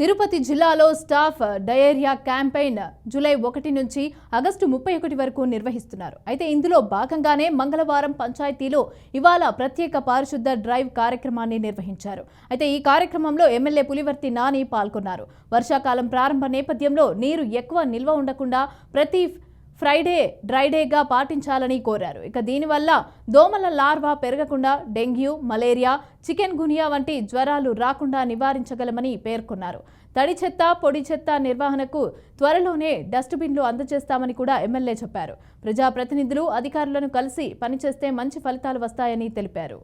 తిరుపతి జిల్లాలో staff diarrhoea campaign July ఒకటి నుంచి ఆగస్టు ముప్పై ఒకటి వరకు నిర్వహిస్తున్నారు. అయితే ఇందులో భాగంగానే మంగళవారం పంచాయతీలో ఇవాళ ప్రత్యేక పారిశుద్ధ డ్రైవ్ కార్యక్రమాన్ని నిర్వహించారు. అయితే ఈ కార్యక్రమంలో ఎమ్మెల్యే పులివర్తి నాని పాల్గొన్నారు. వర్షాకాలం ప్రారంభ నేపథ్యంలో నీరు ఎక్కువ నిల్వ ఉండకుండా ప్రతి ఫ్రైడే డ్రైడేగా పాటించాలని కోరారు. ఇక దీనివల్ల దోమల లార్వా పెరగకుండా డెంగ్యూ మలేరియా చికెన్ గునియా వంటి జ్వరాలు రాకుండా నివారించగలమని పేర్కొన్నారు. తడి చెత్త పొడి చెత్త నిర్వహణకు త్వరలోనే డస్ట్బిన్లు అందజేస్తామని కూడా ఎమ్మెల్యే చెప్పారు. ప్రజాప్రతినిధులు అధికారులను కలిసి పనిచేస్తే మంచి ఫలితాలు వస్తాయని తెలిపారు.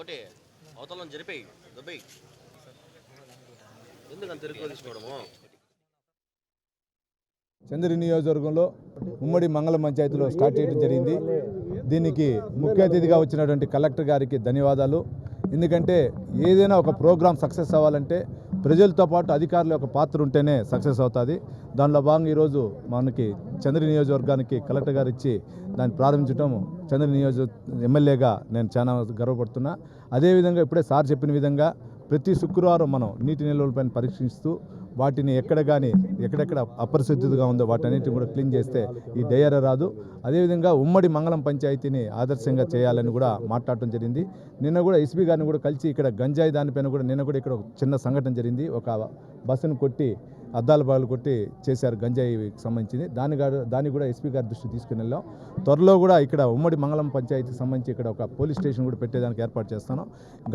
కోటి అవతల జరిపాయి దుబ్బేయి. ఎందుకంత తిరుగు తీసుకోవడము? చంద్రి నియోజకవర్గంలో ఉమ్మడి మంగళ పంచాయతీలో స్టార్ట్ చేయడం జరిగింది. దీనికి ముఖ్య అతిథిగా వచ్చినటువంటి కలెక్టర్ గారికి ధన్యవాదాలు. ఎందుకంటే ఏదైనా ఒక ప్రోగ్రాం సక్సెస్ అవ్వాలంటే ప్రజలతో పాటు అధికారుల యొక్క పాత్ర ఉంటేనే సక్సెస్ అవుతుంది. దానిలో భాగంగా ఈరోజు మనకి చంద్ర నియోజకవర్గానికి కలెక్టర్ గారు ఇచ్చి దాన్ని ప్రారంభించడం చంద్ర నియోజక ఎమ్మెల్యేగా నేను చాలా గర్వపడుతున్నా. అదేవిధంగా ఇప్పుడే సార్ చెప్పిన విధంగా ప్రతి శుక్రవారం మనం నీటి నిల్వలపైన పరీక్షిస్తూ వాటిని ఎక్కడ కానీ ఎక్కడెక్కడ అపరిశుద్ధిగా ఉందో వాటన్నిటిని కూడా క్లీన్ చేస్తే ఈ డయర రాదు. అదేవిధంగా ఉమ్మడి మంగళం పంచాయతీని ఆదర్శంగా చేయాలని కూడా మాట్లాడటం జరిగింది. నిన్న కూడా ఎస్పీ గారిని కూడా కలిసి ఇక్కడ గంజాయి దానిపైన కూడా నిన్న కూడా ఇక్కడ ఒక చిన్న సంఘటన జరిగింది. ఒక బస్సును కొట్టి అద్దాల బాగులు కొట్టి చేశారు గంజాయికి సంబంధించింది. దాని దాన్ని కూడా ఎస్పీ గారి దృష్టి తీసుకుని వెళ్ళాం. త్వరలో కూడా ఇక్కడ ఉమ్మడి మంగళం పంచాయతీకి సంబంధించి ఇక్కడ ఒక పోలీస్ స్టేషన్ కూడా పెట్టేదానికి ఏర్పాటు చేస్తాను.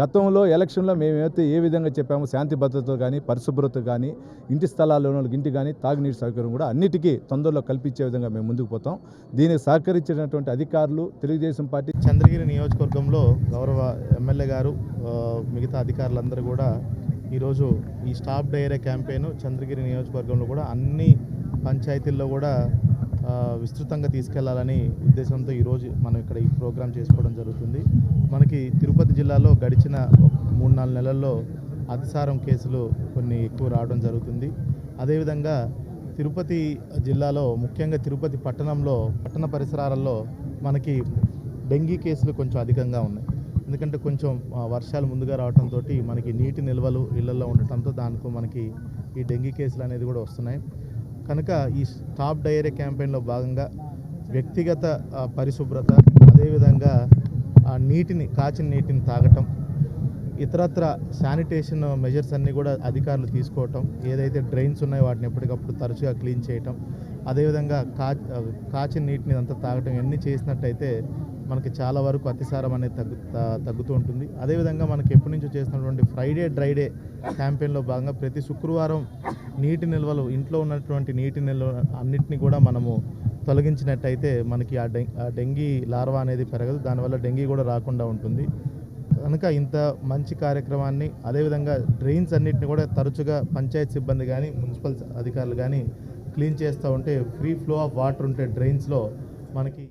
గతంలో ఎలక్షన్లో మేమైతే ఏ విధంగా చెప్పామో శాంతి భద్రత కానీ పరిశుభ్రత కానీ ఇంటి స్థలాల్లో ఇంటి కానీ తాగునీటి సౌకర్యం కూడా అన్నిటికీ తొందరలో కల్పించే విధంగా మేము ముందుకు పోతాం. దీనికి సహకరించినటువంటి అధికారులు తెలుగుదేశం పార్టీ చంద్రగిరి నియోజకవర్గంలో గౌరవ ఎమ్మెల్యే గారు మిగతా అధికారులందరూ కూడా ఈరోజు ఈ స్టాప్ డైరే క్యాంపెయిన్ చంద్రగిరి నియోజకవర్గంలో కూడా అన్ని పంచాయతీల్లో కూడా విస్తృతంగా తీసుకెళ్ళాలని ఉద్దేశంతో ఈరోజు మనం ఇక్కడ ఈ ప్రోగ్రాం చేసుకోవడం జరుగుతుంది. మనకి తిరుపతి జిల్లాలో గడిచిన మూడు నాలుగు నెలల్లో అతిసారం కేసులు కొన్ని ఎక్కువ రావడం జరుగుతుంది. అదేవిధంగా తిరుపతి జిల్లాలో ముఖ్యంగా తిరుపతి పట్టణంలో పట్టణ పరిసరాలలో మనకి డెంగీ కేసులు కొంచెం అధికంగా ఉన్నాయి. ఎందుకంటే కొంచెం వర్షాలు ముందుగా రావడంతో మనకి నీటి నిల్వలు ఇళ్ళలో ఉండటంతో దానికి మనకి ఈ డెంగీ కేసులు అనేది కూడా వస్తున్నాయి. కనుక ఈ స్టాప్ డయేరియా క్యాంపెయిన్లో భాగంగా వ్యక్తిగత పరిశుభ్రత అదేవిధంగా ఆ నీటిని కాచిన నీటిని తాగటం ఇతరత్ర శానిటేషన్ మెజర్స్ అన్నీ కూడా అధికారులు తీసుకోవటం ఏదైతే డ్రైన్స్ ఉన్నాయో వాటిని ఎప్పటికప్పుడు తరచుగా క్లీన్ చేయటం అదేవిధంగా కా కాచిన నీటిని అంతా తాగటం ఇవన్నీ చేసినట్టయితే మనకి చాలా వరకు అతిసారం అనేది తగ్గు త- తగ్గుతూ ఉంటుంది. అదేవిధంగా మనకి ఎప్పటి నుంచో చేస్తున్నటువంటి ఫ్రైడే డ్రైడే క్యాంపెయిన్లో భాగంగా ప్రతి శుక్రవారం నీటి నిల్వలు ఇంట్లో ఉన్నటువంటి నీటి నిల్వ అన్నిటిని కూడా మనము తొలగించినట్టయితే మనకి ఆ డెం ఆ డెంగీ లార్వా అనేది పెరగదు. దానివల్ల డెంగీ కూడా రాకుండా ఉంటుంది. కనుక ఇంత మంచి కార్యక్రమాన్ని అదేవిధంగా డ్రైన్స్ అన్నిటిని కూడా తరచుగా పంచాయత్ సిబ్బంది కానీ మున్సిపల్ అధికారులు కానీ క్లీన్ చేస్తూ ఉంటే ఫ్రీ ఫ్లో ఆఫ్ వాటర్ ఉంటే డ్రైన్స్లో మనకి